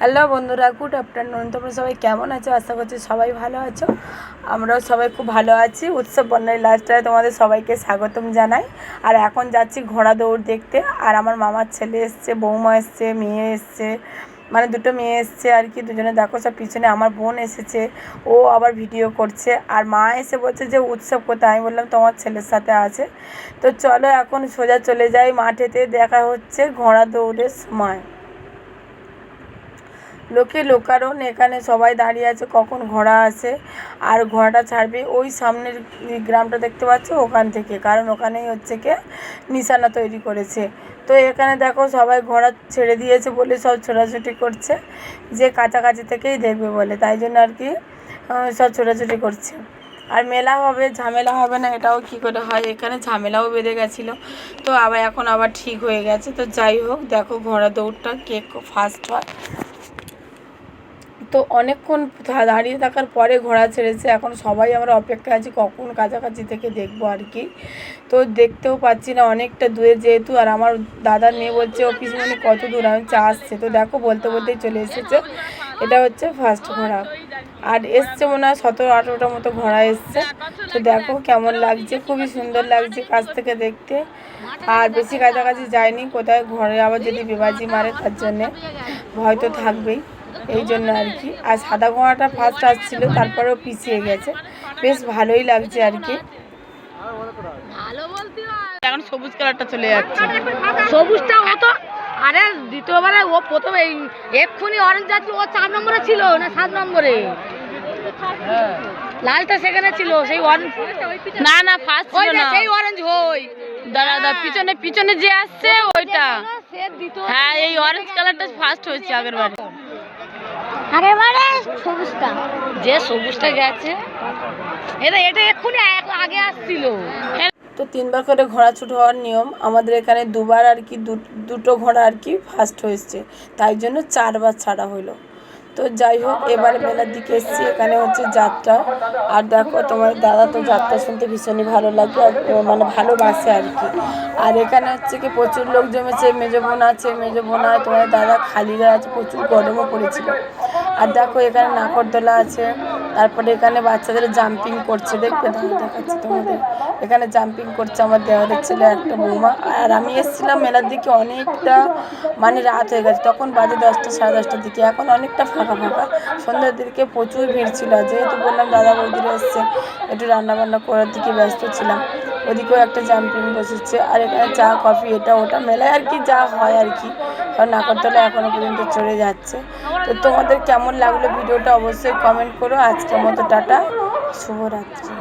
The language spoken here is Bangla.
হ্যালো বন্ধুরা, গুড আফটারনুন। তোমরা সবাই কেমন আছো? আশা করছি সবাই ভালো আছো। আমরাও সবাই খুব ভালো আছি। উৎসব বন্যায় লাস্টটায় তোমাদের সবাইকে স্বাগতম জানাই। আর এখন যাচ্ছি ঘোড়া দৌড় দেখতে। আর আমার মামার ছেলে এসছে, বৌমা এসছে, মেয়ে এসছে মানে দুটো মেয়ে এসছে আর কি, দুজনে দেখো সব পিছনে। আমার বোন এসেছে, ও আবার ভিডিও করছে। আর মা এসে বলছে যে, উৎসব কোথায়? আমি বললাম, তোমার ছেলের সাথে আছে। তো চলো এখন সোজা চলে যাই মাঠেতে। দেখা হচ্ছে ঘোড়া দৌড়ের সময়। লোকে লোকারণ, এখানে সবাই দাঁড়িয়ে আছে, কখন ঘোড়া আসে, আর ঘোড়াটা ছাড়বে ওই সামনের গ্রামটা দেখতে পাচ্ছ? ওখান থেকে, কারণ ওখানেই হচ্ছে কি? নিশানা তৈরি করেছে। তো এখানে দেখো সবাই ঘোড়া ছেড়ে দিয়েছে বলে সব ছোটাছুটি করছে, যে কাছাকাছি থেকেই দেখবে বলে, তাই জন্য আর কি সব ছোটাছুটি করছে। আর মেলা হবে, ঝামেলা হবে না, এটাও কি করে হয়? এখানে ঝামেলাও বেঁধে গেছিল। তো আবার এখন আবার ঠিক হয়ে গেছে। তো যাই হোক, দেখো ঘোড়া দৌড়টা কে ফার্স্ট হয়। তো অনেকক্ষণ দাঁড়িয়ে থাকার পরে ঘোড়া ছেড়েছে। এখন সবাই আমরা অপেক্ষা আছি, কখন কাছাকাছি থেকে দেখব আর কি। তো দেখতেও পাচ্ছি না অনেকটা দূরে যেহেতু, আর আমার দাদার মেয়ে বলছে ও পিছনে কত দূর? আমি চা আসছে। তো দেখো, বলতে বলতেই চলে এসেছে। এটা হচ্ছে ফার্স্ট ঘোড়া। আর এসছে মনে হয় সতেরো আঠেরোটার মতো ঘোড়া এসছে। তো দেখো কেমন লাগছে, খুবই সুন্দর লাগছে কাছ থেকে দেখতে। আর বেশি কাছাকাছি যায়নি কোথায় ঘরে আবার যদি বিবাজি মারে, তার জন্যে ভয় তো থাকবেই। এই জন্য আর কি। আর সাদা ঘোড়াটা ফার্স্ট আসছিল তারপরেও পিছিয়ে গেছে। বেশ ভালোই লাগছে আর কি। এখন সবুজ কালারটা চলে যাচ্ছে। সবুজটা ও তো আরে দ্বিতীয়বারে ও প্রথমে এই এক্ষুনি অরেঞ্জ যাচ্ছিল ও চার নম্বরে ছিল না সাত নম্বরে? লালটা সেখানে ছিল সেই অরেঞ্জ না না ফার্স্ট ছিল না। সেই অরেঞ্জ হই দাঁড়া দাঁড়া পিছনে পিছনে যে আসছে ওইটা হ্যাঁ এই অরেঞ্জ কালারটা ফার্স্ট হয়েছে আগের বারে আগেবারে সবুজটা। যে সবুজটা গেছে। এটা এটা এক্ষুনি আগে আসছিল। তো তিনবার করে ঘোড়া ছুট হওয়ার নিয়ম আমাদের এখানে দুবার আর কি দু- দুটো ঘোড়া আর কি ফার্স্ট হয়েছে। তাই জন্য চারবার ছাড়া হলো তো যাই হোক এবারে মেলার দিকে এসেছি এখানে হচ্ছে যাত্রা। আর দেখো তোমার দাদা তো যাত্রা শুনতে ভীষণই ভালো লাগে আর মানে ভালোবাসে আর কি। আর এখানে হচ্ছে কি প্রচুর লোক জমেছে মেজো বোন আছে মেজো বোন আর তোমার দাদা খালি গায়ে আছে প্রচুর গরমও পড়েছিল। আর দেখো, এখানে নাকরদোলা আছে। তারপরে এখানে বাচ্চাদের জাম্পিং করছে। দেখবে দাঁড়া দেখাচ্ছি তোমাদের। এখানে জাম্পিং করছে আমার দেওয়ারের ছেলে একটা বৌমা। আর আমি এসেছিলাম মেলার দিকে অনেকটা মানে রাত হয়ে গেছে। তখন বাজে দশটা, সাড়ে দশটার দিকে। এখন অনেকটা ফাঁকা ফাঁকা। সন্ধ্যার দিকে প্রচুর ভিড় ছিল। যেহেতু বললাম দাদা বৌদিরা এসছে, একটু রান্নাবান্না করার দিকে ব্যস্ত ছিলাম। ওদিকেও একটা জাম্পিং বসেছে, আর এখানে চা কফি এটা, ওটা মেলায় আর কি যা হয় আর কি। কারণ নাগরতলা এখনও পর্যন্ত চলে যাচ্ছে। তো তোমাদের কেমন লাগল ভিডিওটা অবশ্যই কমেন্ট করো। আজকের মতো টাটা, শুভরাত্রি।